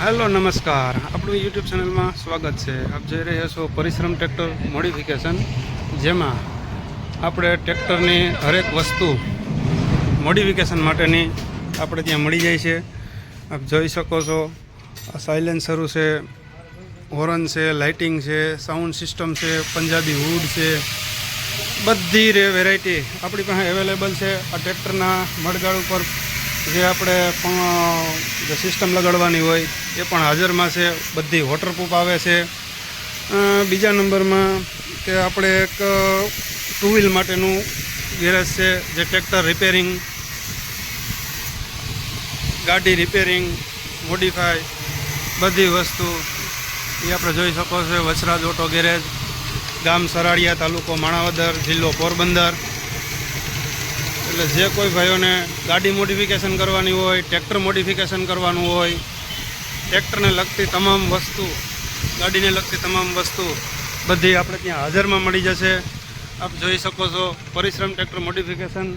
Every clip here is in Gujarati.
હેલો, નમસ્કાર. આપણું યુટ્યુબ ચેનલમાં સ્વાગત છે. આપ જોઈ રહ્યા છો પરિશ્રમ ટ્રેક્ટર મોડિફિકેશન જેમાં આપણે ટ્રેક્ટરની હરેક વસ્તુ મોડિફિકેશન માટેની આપણે ત્યાં મળી જાય છે. આપ જોઈ શકો છો સાયલેન્સરું છે હોરન છે લાઇટિંગ છે સાઉન્ડ સિસ્ટમ છે, પંજાબી હુડ છે, બધી રે વેરાયટી આપણી પાસે અવેલેબલ છે. આ ટ્રેક્ટરના મડગાળ ઉપર જે આપણે પણ જે સિસ્ટમ લગાડવાની હોય, એ પણ હાજરમાં છે. બધી વોટરપ્રૂફ આવે છે. બીજા નંબરમાં કે આપણે એક ટુ વ્હીલ માટેનું ગેરેજ છે, જે ટ્રેક્ટર રિપેરિંગ ગાડી રિપેરિંગ મોડિફાઈ બધી વસ્તુ એ આપણે જોઈ શકો છો. વસરાજ ઓટો ગેરેજ ગામ સરાડિયા તાલુકો માણાવદર, જિલ્લો પોરબંદર. એટલે જે કોઈ ભાઈઓને ગાડી મોડિફિકેશન કરવાની હોય, ટ્રેક્ટર મોડિફિકેશન કરવાનું હોય, ટ્રેક્ટરને લગતી તમામ વસ્તુ, ગાડીને લગતી તમામ વસ્તુ બધી આપણે ત્યાં હાજરમાં મળી જશે. આપ જોઈ શકો છો, Parishram tractor modification.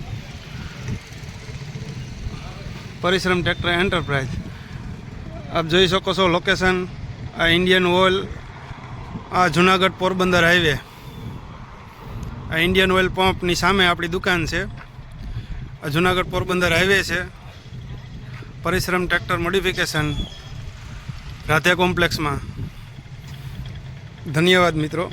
Parishram tractor enterprise. આપ જોઈ શકો છો લોકેશન આ ઇન્ડિયન ઓઇલ આ જુનાગઢ પોરબંદર હાઈવે. આ ઇન્ડિયન ઓઇલ પંપની સામે આપણી દુકાન છે. જુનાગઢ પોરબંદર હાઈવે છે. પરિશ્રમ ટ્રેક્ટર મોડિફિકેશન રાધે કોમ્પ્લેક્સમાં. ધન્યવાદ મિત્રો.